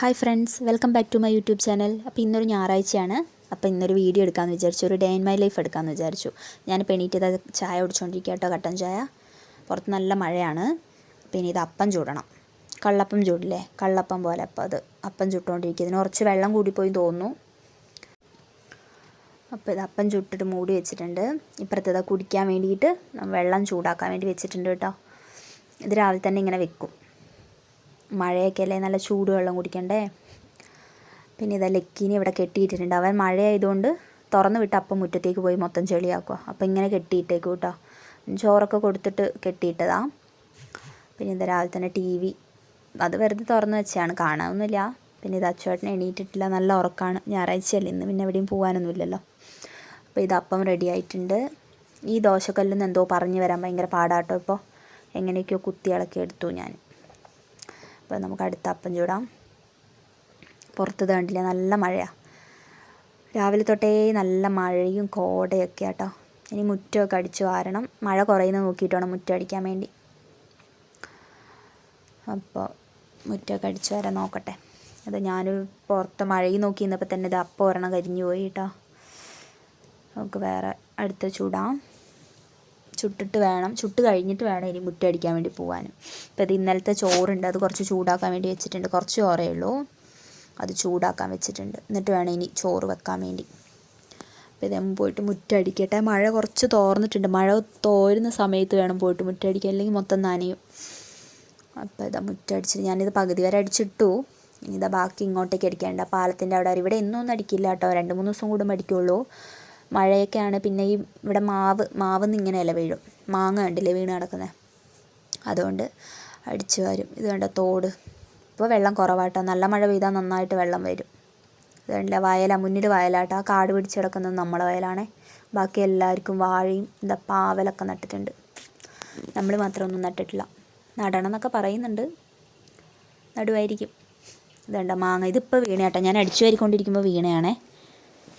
Hi friends welcome back to my YouTube channel അപ്പോൾ ഇന്നൊരു ഞായറാഴ്ചയാണ്. അപ്പോൾ ഇന്നൊരു വീഡിയോ എടുക്കാമെന്ന് വിചാരിച്ചു. ഒരു ഡേ ഇൻ മൈ ലൈഫ് എടുക്കാമെന്ന് വിചാരിച്ചു. ഞാനിപ്പോൾ എണീറ്റത് ചായ കുടിച്ചുകൊണ്ടിരിക്കുക കേട്ടോ കട്ടൻ ചായ. പുറത്ത് നല്ല മഴയാണ്. പിന്നെ ഇത് അപ്പം ചൂടണം. കള്ളപ്പം ചൂടില്ലേ? കള്ളപ്പം പോലെ അപ്പോൾ അത് അപ്പം ചുട്ടുകൊണ്ടിരിക്കുക ഇതിന് കുറച്ച് വെള്ളം കൂടിപ്പോയി തോന്നുന്നു. അപ്പോൾ ഇത് അപ്പം ചുട്ടിട്ട് മൂടി വെച്ചിട്ടുണ്ട്. ഇപ്പുറത്തേത് കുടിക്കാൻ വേണ്ടിയിട്ട് വെള്ളം ചൂടാക്കാൻ വേണ്ടി വെച്ചിട്ടുണ്ട് കേട്ടോ ഇത് രാവിലെ തന്നെ ഇങ്ങനെ വെക്കും. മഴയൊക്കെ അല്ലേ നല്ല ചൂടുവെള്ളം കുടിക്കണ്ടേ? പിന്നെ ഇതാ ലക്കീനെ ഇവിടെ കെട്ടിയിട്ടിട്ടുണ്ട്. അവൻ മഴയായതുകൊണ്ട് തുറന്ന് വിട്ട് അപ്പം മുറ്റത്തേക്ക് പോയി മൊത്തം ചെളിയാക്കുക അപ്പം ഇങ്ങനെ കെട്ടിയിട്ടേക്കും കേട്ടോ. ചോറൊക്കെ കൊടുത്തിട്ട് കെട്ടിയിട്ടതാ. പിന്നെ ഇതാ രാവിലെ തന്നെ ടി വി. അത് വെറുതെ തുറന്ന് വെച്ചാണ് കാണാനൊന്നുമില്ല. പിന്നെ ഇത് അച്ചുവേട്ടൻ എണീറ്റിട്ടില്ല. നല്ല ഉറക്കമാണ് ഞായറാഴ്ചയല്ലേ. ഇന്ന് പിന്നെ എവിടെയും പോകാനൊന്നുമില്ലല്ലോ. അപ്പോൾ ഇത് അപ്പം റെഡി ആയിട്ടുണ്ട്. ഈ ദോശക്കല്ലിൽ എന്തോ പറഞ്ഞു വരാൻ ഭയങ്കര പാടാട്ടോ ഇപ്പോൾ എങ്ങനെയൊക്കെയോ കുത്തി ഇളക്കി എടുത്തു ഞാൻ. അപ്പോൾ നമുക്ക് അടുത്ത അപ്പം ചൂടാം. പുറത്ത് തേണ്ടില്ല നല്ല മഴയാണ് രാവിലെ തൊട്ടേ നല്ല മഴയും കോടയൊക്കെ ആട്ടോ. ഇനി മുറ്റമൊക്കെ അടിച്ചു വാരണം. മഴ കുറയുന്ന നോക്കിയിട്ട് വേണം മുറ്റം അടിക്കാൻ വേണ്ടി. അപ്പോൾ മുറ്റമൊക്കെ അടിച്ചു വരാൻ നോക്കട്ടെ. അത് ഞാൻ പുറത്ത് മഴയും നോക്കി നിന്നപ്പോൾ തന്നെ ഇത് അപ്പം ഒരെണ്ണം കരിഞ്ഞു പോയി കേട്ടോ. നമുക്ക് വേറെ അടുത്ത് ചൂടാം. ചുട്ടിട്ട് വേണം. ചുട്ട് കഴിഞ്ഞിട്ട് വേണം ഇനി മുറ്റടിക്കാൻ വേണ്ടി പോകാനും ഇപ്പോൾ ഇത് ഇന്നലത്തെ ചോറുണ്ട്. അത് കുറച്ച് ചൂടാക്കാൻ വേണ്ടി വെച്ചിട്ടുണ്ട്. കുറച്ച് ചോറേ ഉള്ളൂ. അത് ചൂടാക്കാൻ വെച്ചിട്ടുണ്ട്. എന്നിട്ട് വേണം ഇനി ചോറ് വെക്കാൻ വേണ്ടി. അപ്പോൾ ഇത് പോയിട്ട് മുറ്റടിക്കട്ടെ മഴ കുറച്ച് തോർന്നിട്ടുണ്ട്. മഴ തോരുന്ന സമയത്ത് വേണം പോയിട്ട് മുറ്റടിക്കാൻ അല്ലെങ്കിൽ മൊത്തം നനയും. അപ്പോൾ ഇതാ മുറ്റടിച്ചിട്ട് ഞാനിത് പകുതി വരെ അടിച്ചിട്ടു. ഇനി ഇതാ ബാക്കി ഇങ്ങോട്ടേക്ക് അടിക്കേണ്ട പാലത്തിന്റെ അവിടെ. ഇവിടെ ഇന്നൊന്നും അടിക്കില്ല കേട്ടോ. രണ്ട് മൂന്ന് ദിവസം കൂടുമ്പോൾ അടിക്കുള്ളൂ. മഴയൊക്കെയാണ്. പിന്നെ ഈ ഇവിടെ മാവ് മാവ് നിന്ന് ഇങ്ങനെ ഇല വീഴും. മാങ്ങ കണ്ടില്ലേ വീണ് കിടക്കുന്നത് അതുകൊണ്ട് അടിച്ചു വരും. ഇത് കണ്ട തോട്. ഇപ്പോൾ വെള്ളം കുറവാട്ടോ. നല്ല മഴ പെയ്താൽ നന്നായിട്ട് വെള്ളം വരും. ഇത് കണ്ടില്ല വയല മുന്നിൽ വയലാട്ടോ. ആ കാട് പിടിച്ച് കിടക്കുന്നത് നമ്മളെ വയലാണേ. ബാക്കി എല്ലാവർക്കും വാഴയും എന്താ പാവലൊക്കെ നട്ടിട്ടുണ്ട്. നമ്മൾ മാത്രം ഒന്നും നട്ടിട്ടില്ല. നടണം എന്നൊക്കെ പറയുന്നുണ്ട്. നടുവായിരിക്കും. ഇതുണ്ട മാങ്ങ. ഇതിപ്പോൾ വീണയാട്ടോ ഞാൻ അടിച്ചു വാരിക്കൊണ്ടിരിക്കുമ്പോൾ വീണയാണേ.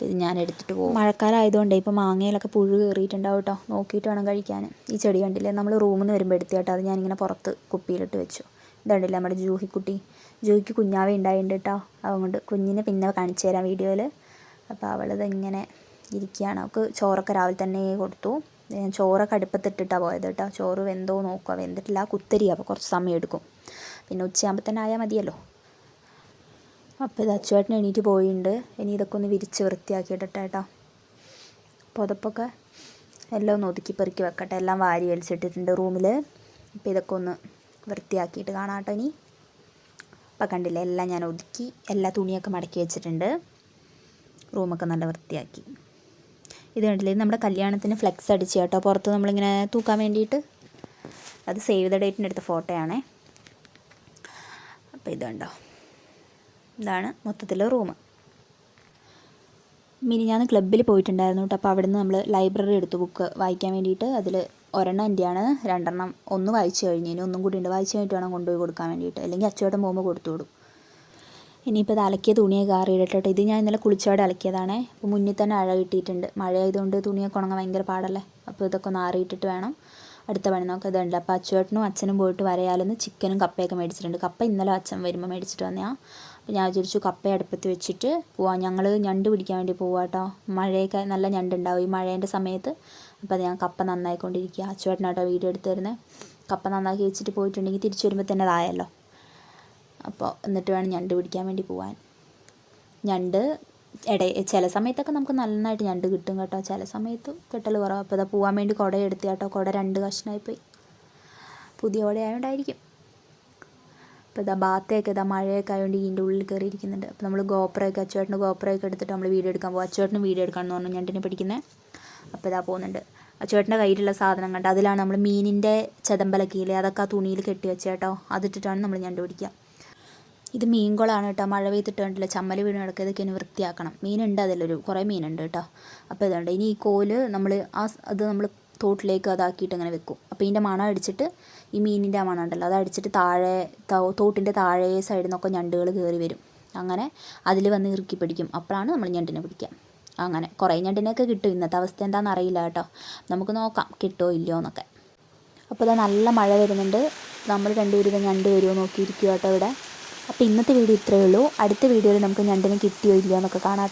ഇത് ഞാൻ എടുത്തിട്ട് പോകും. മഴക്കാലം ആയതുകൊണ്ട് ഇപ്പോൾ മാങ്ങയിലൊക്കെ പുഴു കയറിയിട്ടുണ്ടാവും കേട്ടോ നോക്കിയിട്ട് വേണം കഴിക്കാൻ. ഈ ചെടി കണ്ടില്ലേ? നമ്മൾ റൂമിൽ നിന്ന് വരുമ്പോൾ എടുത്ത് കേട്ടോ. അത് ഞാനിങ്ങനെ പുറത്ത് കുപ്പിയിലിട്ട് വെച്ചു. ഇതുണ്ടല്ലേ നമ്മുടെ ജൂഹിക്കുട്ടി? ജൂഹിക്ക് കുഞ്ഞാവേ ഉണ്ടായിട്ടുണ്ട് കേട്ടോ അതുകൊണ്ട് കുഞ്ഞിനെ പിന്നെ കാണിച്ചു തരാം വീഡിയോയിൽ അപ്പോൾ അവളിത് ഇങ്ങനെ ഇരിക്കുകയാണ്. അവൾക്ക് ചോറൊക്കെ രാവിലെ തന്നെ കൊടുത്തു. ഞാൻ ചോറൊക്കെ അടുപ്പത്തിട്ടിട്ടാണ് പോയത് കേട്ടോ ചോറ് വെന്തോ നോക്കുക വെന്തിട്ടില്ല. കുത്തരി അപ്പോൾ കുറച്ച് സമയം എടുക്കും. പിന്നെ ഉച്ചയാകുമ്പോൾ തന്നെ ആയാൽ മതിയല്ലോ. അപ്പോൾ ഇത് അച്ചുവേട്ടൻ എണീറ്റ് പോയിട്ടുണ്ട് ഇനി ഇതൊക്കെ ഒന്ന് വിരിച്ച് വൃത്തിയാക്കിയിട്ടെ കേട്ടോ പുതപ്പൊക്കെ എല്ലാം ഒന്ന് ഒതുക്കി പെറുക്കി വെക്കട്ടെ. എല്ലാം വാരി വലിച്ചിട്ടിട്ടുണ്ട് റൂമിൽ അപ്പോൾ ഇതൊക്കെ ഒന്ന് വൃത്തിയാക്കിയിട്ട് കാണാട്ടോ ഇനി. അപ്പോൾ കണ്ടില്ലേ എല്ലാം ഞാൻ ഒതുക്കി എല്ലാ തുണിയൊക്കെ മടക്കി വെച്ചിട്ടുണ്ട്. റൂമൊക്കെ നല്ല വൃത്തിയാക്കി. ഇത് കണ്ടില്ലേ നമ്മുടെ കല്യാണത്തിന് ഫ്ലെക്സ് അടിച്ച് കേട്ടോ. പുറത്ത് നമ്മളിങ്ങനെ തൂക്കാൻ വേണ്ടിയിട്ട്. അത് സേവ് ദ ഡേറ്റിന്റെ അടുത്ത ഫോട്ടോയാണേ. അപ്പോൾ ഇതുണ്ടോ ഇതാണ് മൊത്തത്തിലെ റൂം. ഞാൻ ക്ലബ്ബിൽ പോയിട്ടുണ്ടായിരുന്നു കേട്ടോ. അപ്പോൾ അവിടെ നിന്ന് നമ്മൾ ലൈബ്രറി എടുത്തു ബുക്ക് വായിക്കാൻ വേണ്ടിയിട്ട്. അതിൽ ഒരെണ്ണം എന്റെയാണ് രണ്ടെണ്ണം ഒന്ന് വായിച്ചു കഴിഞ്ഞ് ഇനി ഒന്നും കൂടി ഉണ്ട്. വായിച്ചു കഴിഞ്ഞിട്ട് വേണം കൊണ്ടുപോയി കൊടുക്കാൻ വേണ്ടിയിട്ട്. അല്ലെങ്കിൽ അച്ചുവേട്ടൻ പോകുമ്പോൾ കൊടുത്തു വിടും. ഇനിയിപ്പോൾ ഇത് അലക്കിയ തുണിയെ ആറിയിടട്ടെ ഇത് ഞാൻ ഇന്നലെ കുളിച്ചോടെ അലക്കിയതാണ്. അപ്പോൾ മുന്നിൽ തന്നെ അഴ കിട്ടിയിട്ടുണ്ട്. മഴ ആയതുകൊണ്ട് തുണിയൊക്കെ ഉണങ്ങാൻ ഭയങ്കര പാടല്ലേ? അപ്പോൾ ഇതൊക്കെ ഒന്ന് ആറിയിട്ടിട്ട് വേണം. അടുത്ത പണി നോക്കാം. ഇതുണ്ട്. അപ്പോൾ അച്ചുവേട്ടനും അച്ഛനും പോയിട്ട് വരയാലെന്ന് ചിക്കനും കപ്പയൊക്കെ മേടിച്ചിട്ടുണ്ട്. കപ്പ ഇന്നലെ അച്ഛൻ വരുമ്പോൾ മേടിച്ചിട്ട് വന്നതാണ് ഞാൻ വിചാരിച്ചു കപ്പ അടുപ്പത്ത് വെച്ചിട്ട് പോവാം. ഞങ്ങൾ ഞണ്ട് പിടിക്കാൻ വേണ്ടി പോവാം കേട്ടോ മഴയൊക്കെ നല്ല ഞണ്ടുണ്ടാവും ഈ മഴേന്റെ സമയത്ത്. അപ്പോൾ അത് ഞാൻ കപ്പ നന്നായിക്കൊണ്ടിരിക്കുക. അച്ചുവേട്ടനാട്ടോ വീഡിയോ എടുത്ത് തരുന്നത് കപ്പ നന്നാക്കി വെച്ചിട്ട് പോയിട്ടുണ്ടെങ്കിൽ തിരിച്ചു വരുമ്പോൾ തന്നെ അതായല്ലോ അപ്പോൾ എന്നിട്ട് വേണം ഞണ്ട് പിടിക്കാൻ വേണ്ടി പോവാൻ. ഞണ്ട് ഇട ചില സമയത്തൊക്കെ നമുക്ക് നന്നായിട്ട് ഞണ്ട് കിട്ടും കേട്ടോ. ചില സമയത്ത് കിട്ടൽ കുറവ്. അപ്പോൾ ഇതാ പോവാൻ വേണ്ടി കുട എടുത്ത് കേട്ടോ. കുട രണ്ട് കഷ്ണമായി പോയി പുതിയ കുട അപ്പോൾ ഇതാ ബാത്തയൊക്കെ ഇതാ മഴയൊക്കെ ആയതുകൊണ്ട് ഇതിന്റെ ഉള്ളിൽ കയറിയിരിക്കുന്നുണ്ട് അപ്പോൾ നമ്മൾ ഗോപ്രയൊക്കെ അച്ചുവേട്ടന് ഗോപ്രയൊക്കെ എടുത്തിട്ട് നമ്മൾ വീഡിയോ എടുക്കാൻ പോകും അച്ചുവേട്ടന് വീഡിയോ എടുക്കാൻ എന്ന് പറഞ്ഞു ഞണ്ടിനെ പഠിക്കുന്നത് അപ്പോൾ ഇതാ പോകുന്നുണ്ട് അച്ചുവേട്ടന്റെ കയ്യിലുള്ള സാധനം കണ്ട് അതിലാണ് നമ്മൾ മീനിന്റെ ചെതമ്പലൊക്കെ ഇല്ലേ അതൊക്കെ ആ തുണിയിൽ കെട്ടി വെച്ചേട്ടോ. അതിട്ടിട്ടാണ് നമ്മൾ ഞണ്ട് പിടിക്കുക ഇത് മീൻകുളമാണ് കേട്ടോ. മഴ പെയ്തിട്ട് കണ്ടില്ല ചമ്മൽ വീണ് കിടക്കുക. ഇതൊക്കെ ഇനി വൃത്തിയാക്കണം. മീനുണ്ട് അതിലൊരു കുറേ മീനുണ്ട് കേട്ടോ. അപ്പോൾ ഇതുണ്ട്. ഇനി ഈ കോൽ നമ്മൾ ആ അത് നമ്മൾ തോട്ടിലേക്ക് അതാക്കിയിട്ട് അങ്ങനെ വെക്കും. അപ്പോൾ ഇതിന്റെ മണം അടിച്ചിട്ട് ഈ മീനിന്റെ ആ മണം ഉണ്ടല്ലോ അത് അടിച്ചിട്ട് താഴെ തോട്ടിന്റെ താഴെ സൈഡിൽ നിന്നൊക്കെ ഞണ്ടുകൾ കയറി വരും. അങ്ങനെ അതിൽ വന്ന് ഇറുക്കി പിടിക്കും. അപ്പോഴാണ് നമ്മൾ ഞണ്ടിനെ പിടിക്കുക അങ്ങനെ കുറേ ഞണ്ടിനെയൊക്കെ കിട്ടും. ഇന്നത്തെ അവസ്ഥ എന്താണെന്ന് അറിയില്ല കേട്ടോ. നമുക്ക് നോക്കാം കിട്ടുമോ ഇല്ലയോ എന്നൊക്കെ. അപ്പോൾ ഇതാ നല്ല മഴ വരുന്നുണ്ട്. നമ്മൾ രണ്ടുപേരും ഇത് ഞണ്ട് വരുമോ നോക്കിയിരിക്കുക കേട്ടോ ഇവിടെ. അപ്പോൾ ഇന്നത്തെ വീഡിയോ ഇത്രയേ ഉള്ളൂ. അടുത്ത വീഡിയോയിൽ നമുക്ക് ഞണ്ടിനെ കിട്ടിയോ ഇല്ലയോ എന്നൊക്കെ കാണാം